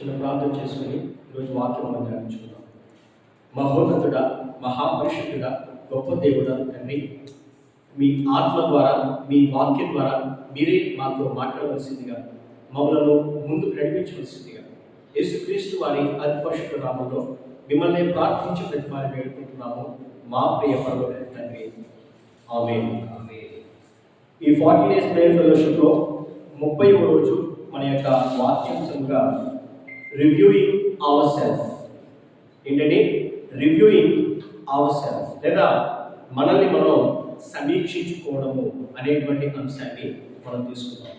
చిన్న ప్రార్థన చేసుకుని ఈరోజు వాక్యం మనం ధ్యానించుకుందాం. మహోన్నతుడా మహాపరిషుద్ధుడా గొప్ప దేవుడా తండ్రి మీ ఆత్మ ద్వారా మీ వాక్యం ద్వారా మీరే మాతో మాట్లాడవలసిందిగా మమ్మలను ముందుకు నడిపించవలసిందిగా యేసుక్రీస్తు వారి అతి నామంలో మిమ్మల్ని ప్రార్థించి ప్రతి వేడుకుంటున్నాము మా ప్రియ పరలోక తండ్రి. ఆమె ఈ ఫార్టీ డేస్ ప్రేయర్ ఫెలోషిప్లో ముప్పై రోజు మన యొక్క వాక్యాంశంగా రివ్యూయింగ్ అవర్ సెల్ఫ్ ఏంటంటే రివ్యూయింగ్ అవర్ సెల్ఫ్ లేదా మనల్ని మనం సమీక్షించుకోవడము అనేటువంటి అంశాన్ని మనం తీసుకుందాం.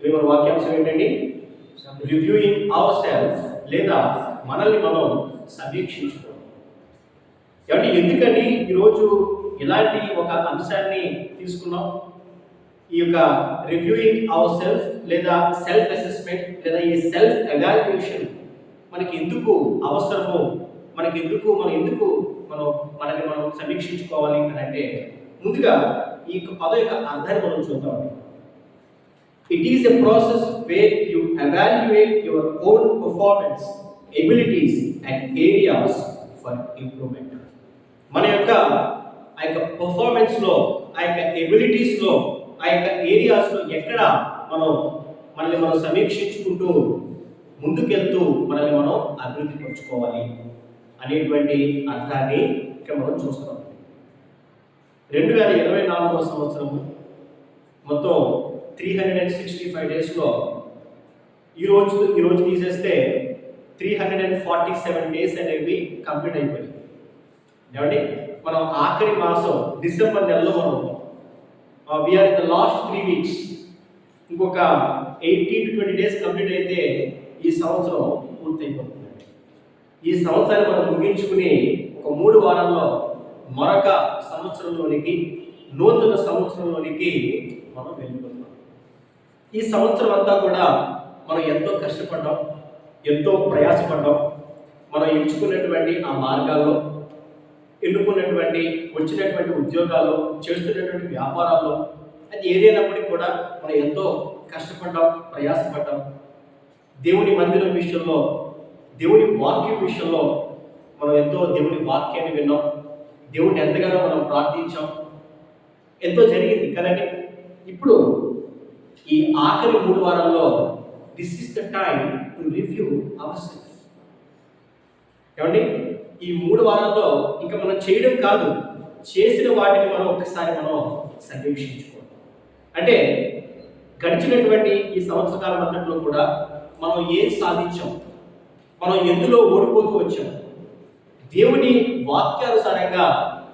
ఇది మన వాక్యాంశం ఏంటండి? రివ్యూయింగ్ అవర్ సెల్ఫ్ లేదా మనల్ని మనం సమీక్షించుకోవడం. కాబట్టి ఎందుకని ఈరోజు ఇలాంటి ఒక అంశాన్ని తీసుకున్నాం? ఈ యొక్క రివ్యూయింగ్ అవర్ సెల్ఫ్ లేదా సెల్ఫ్ అసెస్మెంట్ లేదా ఈ సెల్ఫ్ ఎవాల్యుయేషన్ మనకి ఎందుకు అవసరము? మనకి ఎందుకు మనం ఎందుకు మనం మనకి మనం సమీక్షించుకోవాలి అని అంటే ముందుగా ఈ యొక్క పదం యొక్క అర్థాన్ని మనం చూద్దాం. It is a process where you evaluate your own performance abilities and areas for improvement మన యొక్క ఆ యొక్క పర్ఫార్మెన్స్లో ఆ యొక్క ఎబిలిటీస్లో ఆ యొక్క ఏరియాస్లో ఎక్కడ మనం మనల్ని మనం సమీక్షించుకుంటూ ముందుకెళ్తూ మనల్ని మనం అభివృద్ధి పరుచుకోవాలి అనేటువంటి అర్థాన్ని ఇక్కడ మనం చూస్తున్నాం. రెండు వేల ఇరవై నాలుగవ సంవత్సరము మొత్తం three hundred and sixty five డేస్లో ఈరోజు ఈరోజు తీసేస్తే three hundred and forty seven days అనేవి కంప్లీట్ అయిపోయాయి. ఏమండి? మనం ఆఖరి మాసం డిసెంబర్ నెలలో మనం we're in the last three weeks ఇంకొక eighteen to twenty days complete అయితే ఈ సంవత్సరం పూర్తయిపోతుందండి ఈ సంవత్సరాన్ని మనం ముగించుకుని ఒక మూడు వారాల్లో మరొక సంవత్సరంలోనికి నూతన సంవత్సరంలోనికి మనం వెళ్ళిపోతున్నాం. ఈ సంవత్సరం అంతా కూడా మనం ఎంతో కష్టపడ్డాం ఎంతో ప్రయాసపడ్డాం. మనం ఎంచుకున్నటువంటి ఆ మార్గాల్లో ఎన్నుకున్నటువంటి వచ్చినటువంటి ఉద్యోగాల్లో చేస్తున్నటువంటి వ్యాపారాల్లో అది ఏదైనప్పటికీ కూడా మనం ఎంతో కష్టపడ్డాం ప్రయాసపడ్డాం. దేవుని మందిరం విషయంలో దేవుని వాక్యం విషయంలో మనం ఎంతో దేవుని వాక్యాన్ని విన్నాం. దేవుని ఎంతగానో మనం ప్రార్థించాం. ఎంతో జరిగింది కదండి. ఇప్పుడు ఈ ఆఖరి మూడు వారాల్లో this is the time to review our self ఏమండి? ఈ మూడు వారాల్లో ఇంకా మనం చేయడం కాదు చేసిన వాటిని మనం ఒక్కసారి మనం సమీక్షించుకోవాలి అంటే గడిచినటువంటి ఈ సంవత్సర కాలం అంతట్లో కూడా మనం ఏం సాధించాం? మనం ఎందులో ఓడిపోతూ వచ్చాం? దేవుని వాక్యానుసారంగా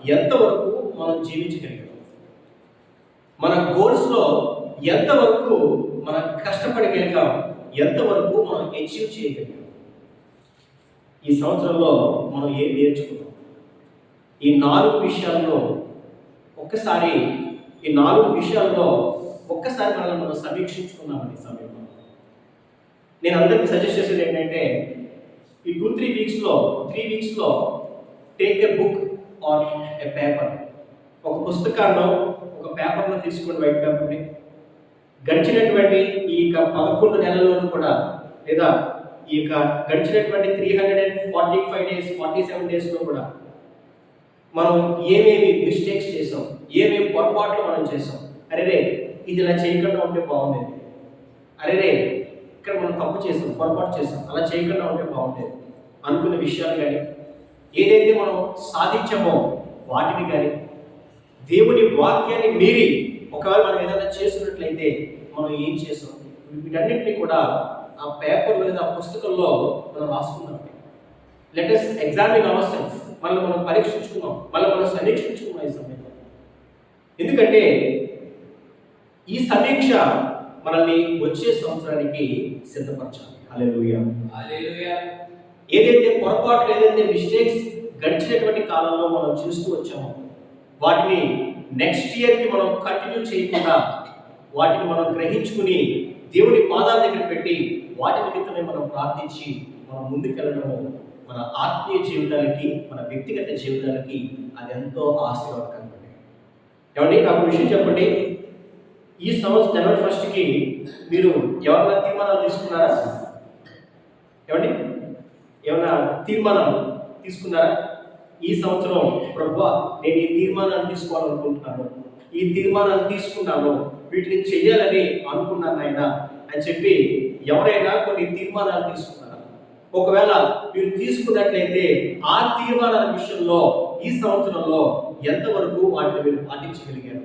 ఎంతవరకు మనం జీవించగలిగాం? మన గోల్స్లో ఎంతవరకు మనం కష్టపడగలిగాం ఎంతవరకు మనం అచీవ్ చేయగలిగాం? ఈ సంవత్సరంలో మనం ఏం నేర్చుకున్నాం ఈ నాలుగు విషయాల్లో ఒక్కసారి ఈ నాలుగు విషయాల్లో ఒక్కసారి మనల్ని మనం సమీక్షించుకున్నామండి ఈ సమయంలో. నేను అందరికీ సజెస్ట్ చేసేది ఏంటంటే ఈ టూ త్రీ వీక్స్లో three వీక్స్లో take a book or a paper ఒక పుస్తకాల్లో ఒక పేపర్లో తీసుకోండి వైట్ పేపర్ని గడిచినటువంటి ఈ పదకొండు నెలల్లోనూ కూడా లేదా ఈ యొక్క గడిచినటువంటి three hundred and forty five days forty seven డేస్లో కూడా మనం ఏమేమి మిస్టేక్స్ చేసాం ఏమేమి పొరపాట్లు మనం చేసాం అరే రే ఇది ఇలా చేయకుండా ఉంటే బాగుండేది. అరే రే ఇక్కడ మనం తప్పు చేసాం పొరపాటు చేసాం అలా చేయకుండా ఉంటే బాగుండేది. అనుకున్న విషయాలు కానీ ఏదైతే మనం సాధించామో వాటిని కానీ దేవుని వాక్యాన్ని మీరి ఒకవేళ మనం ఏదైనా చేస్తున్నట్లయితే మనం ఏం చేసాం? వీటన్నిటిని కూడా ఆ పేపర్లో లేదా ఆ పుస్తకంలో మనం రాసుకున్నాం. లెటెస్ ఎగ్జామిన్ అవర్ సెల్ఫ్ మనల్ని మనం పరీక్షించుకున్నాం. మళ్ళీ మనం సమీక్షించుకున్నాం ఈ సమయంలో. ఎందుకంటే ఈ సమీక్ష మనల్ని వచ్చే సంవత్సరానికి సిద్ధపరచాలి. ఏదైతే పొరపాట్లు ఏదైతే మిస్టేక్స్ గడిచినటువంటి కాలంలో మనం చూస్తూ వచ్చామో వాటిని నెక్స్ట్ ఇయర్కి మనం కంటిన్యూ చేయకుండా వాటిని మనం గ్రహించుకుని దేవుని పాదాల దగ్గర పెట్టి వాటి నిమిత్తమే మనం ప్రార్థించి మనం ముందుకెళ్ళడము మన ఆత్మీయ జీవితానికి మన వ్యక్తిగత జీవితాలకి అది ఎంతో ఆశీర్వాదకరం ఏమండి నాకు విషయం చెప్పండి. ఈ సంవత్సరం జనవరి ఫస్ట్కి మీరు ఎవరైనా తీర్మానాలు తీసుకున్నారా? ఏమండి? ఏమైనా తీర్మానాలు తీసుకున్నారా? ఈ సంవత్సరం ప్రభు నేను ఈ తీర్మానాలు తీసుకోవాలనుకుంటున్నాను. ఈ తీర్మానాలు తీసుకున్నాను. వీటిని చెయ్యాలని అనుకున్నాను ఆయన అని చెప్పి ఎవరైనా కొన్ని తీర్మానాలు తీసుకున్నారా? ఒకవేళ మీరు తీసుకున్నట్లయితే ఆ తీర్మానాల విషయంలో ఈ సంవత్సరంలో ఎంతవరకు వాటిని మీరు పాటించగలిగారు?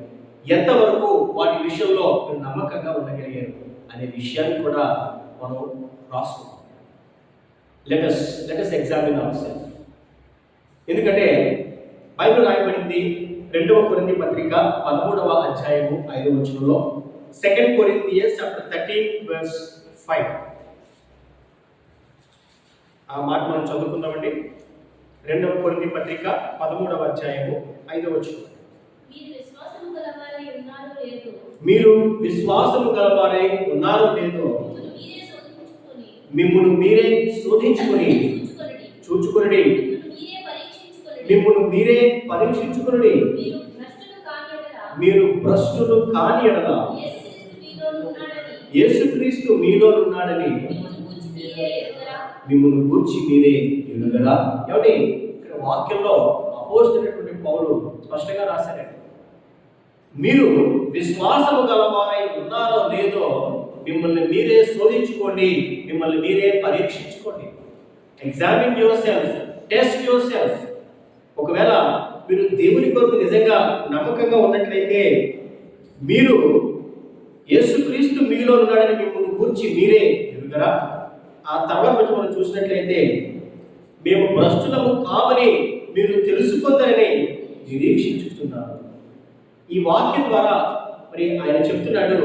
ఎంతవరకు వాటి విషయంలో మీరు నమ్మకంగా ఉండగలిగారు? అనే విషయాన్ని కూడా మనం రాసుకుంటాం let's let's examine our self ఎందుకంటే బైబిల్ రాయబడింది రెండవ కొరింది పత్రిక పదమూడవ అధ్యాయము ఐదవ వచనంలో. సెకండ్ కొరింది చాప్టర్ థర్టీన్ వర్స్ ఫైవ్. ఆ మాట మనం చదువుకుందామండి. రెండవ కొరింది పత్రిక పదమూడవ అధ్యాయము ఐదవ మీరు విశ్వాసము గలవారై ఉన్నారో లేదో? మిమ్మల్ని మీరే శోధించుకొని. చూచుకుని మిమ్మల్ని మీరే. పరీక్షించుకుని. మీరు భ్రష్టులు కాని ఎడల? యేసుక్రీస్తు మీలో ఉన్నాడని మిమ్మల్ని గూర్చి మీరే ఎరుగరా? మిమ్మల్ని ఏమండి ఇక్కడ వాక్యంలో అపోజినటువంటి పౌలు స్పష్టంగా రాశారండి. మీరు విశ్వాసము గలవారై ఉన్నారో లేదో మిమ్మల్ని మీరే శోధించుకోండి మిమ్మల్ని మీరే పరీక్షించుకోండి. Examine your self test your self ఒకవేళ మీరు దేవుని కొరకు నిజంగా నమ్మకంగా ఉన్నట్లయితే మీరు యేసుక్రీస్తు మీలో ఉన్నాడని మిమ్మల్ని గురించి మీరే ఎరుగరా ఆ తర్వాత వచ్చి మనం చూసినట్లయితే మేము భ్రష్టులము కామని మీరు తెలుసుకుందరని నిరీక్షించుతున్నారు ఈ వాక్యం ద్వారా మరి ఆయన చెప్తున్నాడు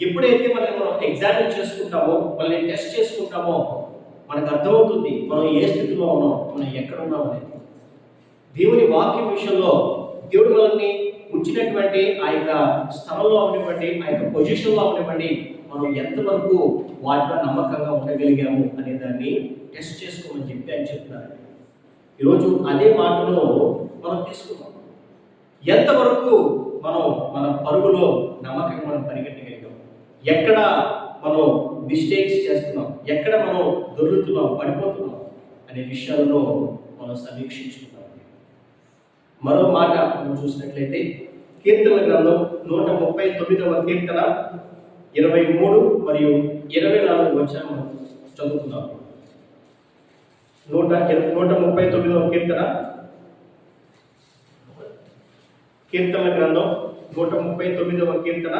ఎప్పుడైతే మనల్ని మనం ఎగ్జామిన్ చేసుకుంటామో మనల్ని టెస్ట్ చేసుకుంటామో మనకు అర్థమవుతుంది మనం ఏ స్థితిలో ఉన్నాం మనం ఎక్కడ ఉన్నాం అనేది. దేవుని వాక్యం విషయంలో దేవుడు మనల్ని ఉంచినటువంటి ఆ యొక్క స్థలంలో ఉండేటువంటి ఆ యొక్క పొజిషన్లో ఉండేటువంటి మనం ఎంతవరకు వాటిలో నమ్మకంగా ఉండగలిగాము అనే దాన్ని టెస్ట్ చేసుకోమని చెప్పి అని చెప్తున్నారు ఈరోజు అదే మాటలో మనం తీసుకున్నాం ఎంతవరకు మనం మన పరుగులో నమ్మకంగా మనం పరిగెట్టగలిగాం ఎక్కడ మనం మిస్టేక్స్ చేస్తున్నాం? ఎక్కడ మనం దొరుకుతున్నాం పడిపోతున్నాం? అనే విషయాలను మనం సమీక్షించుకుంటాం మరో మాట మనం చూసినట్లయితే కీర్తన గ్రంథం నూట ముప్పై తొమ్మిదవ కీర్తన ఇరవై మూడు మరియు ఇరవై నాలుగు వచ్చిన మనం చదువుకుందాం. నూట నూట ముప్పై తొమ్మిదవ కీర్తన కీర్తన గ్రంథం నూట ముప్పై తొమ్మిదవ కీర్తన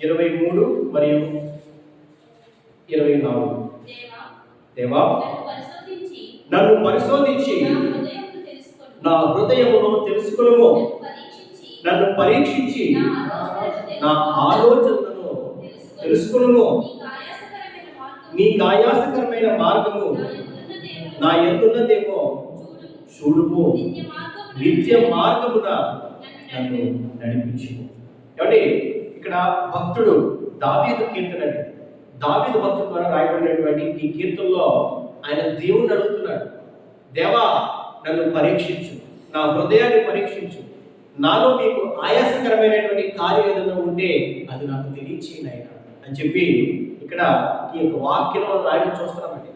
ఇరవై మూడు మరియు ఇరవై నాలుగు. దేవా, నన్ను పరిశోధించి నన్ను పరిశోధించి నా హృదయమును తెలుసుకును నన్ను పరీక్షించి నా నా ఆలోచనలను తెలుసుకొని నీ ఆయాసకరమైన మార్గము నా ఎందున్నదేమో చూడుము. నిత్య మార్గమున నన్ను నడిపించు. ఏమండి? ఇక్కడ భక్తుడు దావీదు కీర్తన అండి. దావీదు భక్తుడు ద్వారా రాయబడినటువంటి ఈ కీర్తనలో ఆయన దేవుణ్ణి అడుగుతున్నాడు. దేవా నన్ను పరీక్షించు. నా హృదయాన్ని పరీక్షించు. నాలో మీకు ఆయాసకరమైనటువంటి కార్యం ఏదైనా ఉంటే అది నాకు తెలియచేయండి ఆయన అని చెప్పి ఇక్కడ ఈ యొక్క వాక్యంలో రాయడం చూస్తున్నామండి.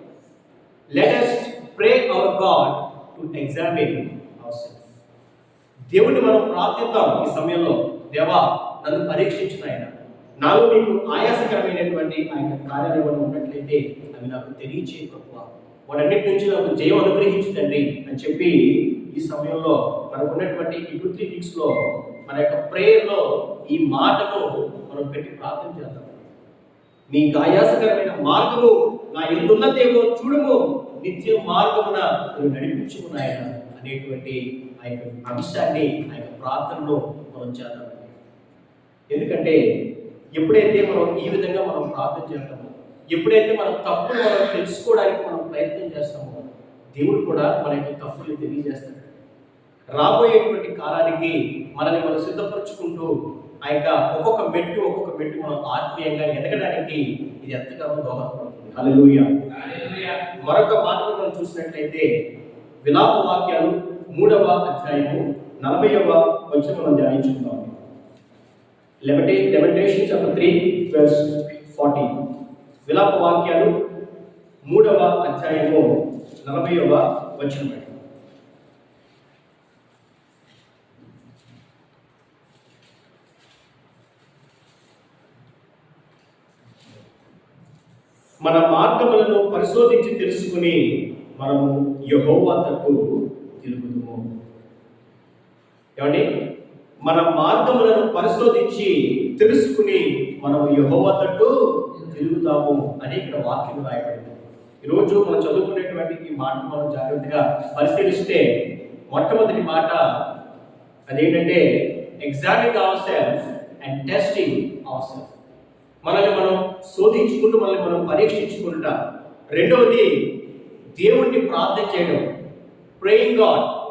Let us pray our God to examine our self దేవుణ్ణి మనం ప్రార్థిద్దాం ఈ సమయంలో. దేవా నన్ను పరీక్షించిన ఆయన నాలో మీకు ఆయాసకరమైనటువంటి ఆయన కార్యాలు ఏమైనా ఉన్నట్లయితే అవి నాకు తెలియచే ప్రభు. వాటన్నిటి నుంచి నాకు జయం అనుగ్రహించు తండ్రి అని చెప్పి ఈ సమయంలో మనకు ఉన్నటువంటి ఈ టూ త్రీ వీక్స్లో మన యొక్క ప్రేయర్లో ఈ మాటను మనం పెట్టి ప్రార్థన చేద్దాం. నీ ఆయాసకరమైన మార్గము నా ఎందున్నదేమో చూడము నిత్య మార్గమున నడిపించుకున్నాయన అనేటువంటి ఆ యొక్క అంశాన్ని ఆ యొక్క ప్రార్థనలో మనం చేద్దాం. ఎందుకంటే ఎప్పుడైతే మనం ఈ విధంగా మనం ప్రార్థన చేస్తామో ఎప్పుడైతే మనం తప్పులు మనం తెలుసుకోవడానికి మనం ప్రయత్నం చేస్తామో దేవుడు కూడా మన యొక్క తప్పుల్ని తెలియజేస్తాడు. రాబోయేటువంటి కాలానికి మనల్ని మనం సిద్ధపరచుకుంటూ ఆ యొక్క ఒక్కొక్క మెట్టు ఒక్కొక్క మెట్టు మనం ఆత్మీయంగా ఎదగడానికి ఇది ఎంతగానో దోహదపడుతుంది. మరొక మాటను మనం చూసినట్లయితే విలాప వాక్యాలు మూడవ అధ్యాయము నలభైవ వచ్చి మనం ధ్యానించుకుందాం చాప్టర్ త్రీ వర్స్ ఫార్టీ విలాప వాక్యాలు మూడవ అధ్యాయము నలభైవ వచనం అండి. మన మార్గములను పరిశోధించి తెలుసుకుని మనము యహోవా తట్టు తిరుగుదుము. ఏమండి? మన మార్గములను పరిశోధించి తెలుసుకుని మనము యహోవా తట్టు తిరుగుతాము అని ఇక్కడ వాక్యం రాయబడింది. ఈరోజు మనం చదువుకునేటువంటి ఈ మాట మనం జాగ్రత్తగా పరిశీలిస్తే మొట్టమొదటి మాట అదేంటంటే examining our self and testing our self మనల్ని మనం శోధించుకుంటూ మనల్ని మనం పరీక్షించుకుంటా. రెండవది దేవుణ్ణి ప్రార్థన చేయడం. ప్రేయింగ్ గాడ్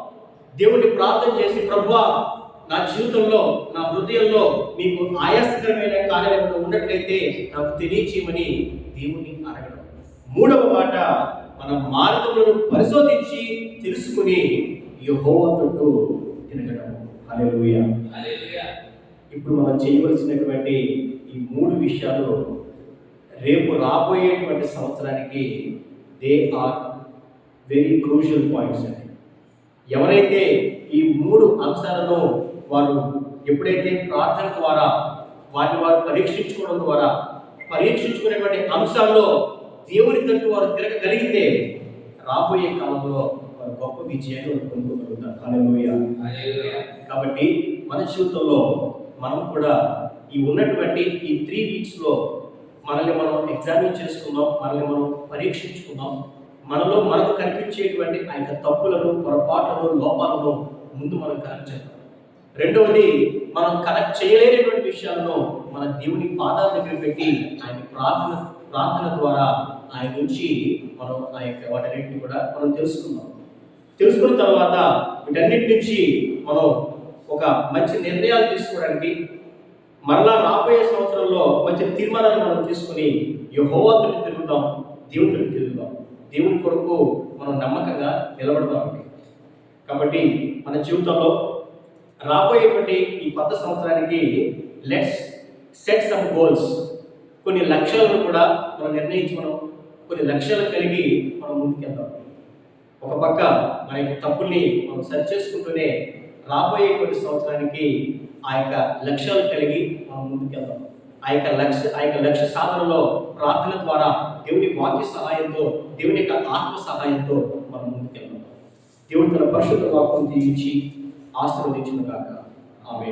దేవుణ్ణి ప్రార్థన చేసి ప్రభువా నా జీవితంలో నా హృదయంలో మీకు ఆయాసకరమైన కార్యాలయంలో ఉన్నట్లయితే నాకు తెలియచేయమని దేవుణ్ణి అడగడం. మూడవ మాట మన మార్గములను పరిశోధించి తెలుసుకుని యెహోవా తట్టు తిరగడం. హల్లెలూయా. ఇప్పుడు మనం చేయవలసినటువంటి ఈ మూడు విషయాలు రేపు రాబోయేటువంటి సంవత్సరానికి they are very crucial points అండి. ఎవరైతే ఈ మూడు అంశాలను వారు ఎప్పుడైతే ప్రార్థన ద్వారా వాటిని వారు పరీక్షించుకోవడం ద్వారా పరీక్షించుకునేటువంటి అంశాల్లో దేవుని తట్టు వారు తిరగగలిగితే రాబోయే కాలంలో వారు గొప్ప విజయాన్ని పొందుకోగలుగుతారు కాబట్టి మన జీవితంలో మనం కూడా ఈ ఉన్నటువంటి ఈ త్రీ వీక్స్లో మనల్ని మనం ఎగ్జామిన్ చేసుకుందాం మనల్ని మనం పరీక్షించుకుందాం. మనలో మనకు కనిపించేటువంటి ఆ యొక్క తప్పులను పొరపాట్లను లోపాలను ముందు మనం కనెక్ట్ చేద్దాం. రెండవది మనం కనెక్ట్ చేయలేనటువంటి విషయాలను మన దేవుని పాదాల దగ్గర పెట్టి ఆయన ప్రార్థన ప్రార్థన ద్వారా ఆయన నుంచి మనం ఆ యొక్క వాటన్నిటిని కూడా మనం తెలుసుకుందాం. తెలుసుకున్న తర్వాత వీటన్నిటి నుంచి మనం ఒక మంచి నిర్ణయాలు తీసుకోవడానికి మరలా రాబోయే సంవత్సరంలో మంచి తీర్మానాలు మనం తీసుకుని యహోవతుని తిరుగుదాం దేవుడిని తిరుగుదాం. దేవుని కొరకు మనం నమ్మకంగా నిలబడదామండి కాబట్టి మన జీవితంలో రాబోయేటువంటి ఈ కొత్త సంవత్సరానికి లెట్స్ సెట్ సమ్ గోల్స్ కొన్ని లక్ష్యాలను కూడా మనం నిర్ణయించి మనం కొన్ని లక్ష్యాలు కలిగి మనం ముందుకెళ్దాం. ఒక పక్క మన యొక్క తప్పుల్ని మనం సరి చేసుకుంటూనే రాబోయేటువంటి సంవత్సరానికి ఆ యొక్క లక్ష్యాలు కలిగి మనం ముందుకెళ్దాం. ఆ యొక్క లక్ష్య ఆ యొక్క లక్ష్య సాధనలో ప్రార్థన ద్వారా దేవుని వాక్య సహాయంతో దేవుని యొక్క ఆత్మ సహాయంతో మనం ముందుకెళ్దాం. దేవుని తన పరిశుద్ధ వాక్యం దీవించి ఆశీర్వదించిన కాక ఆమె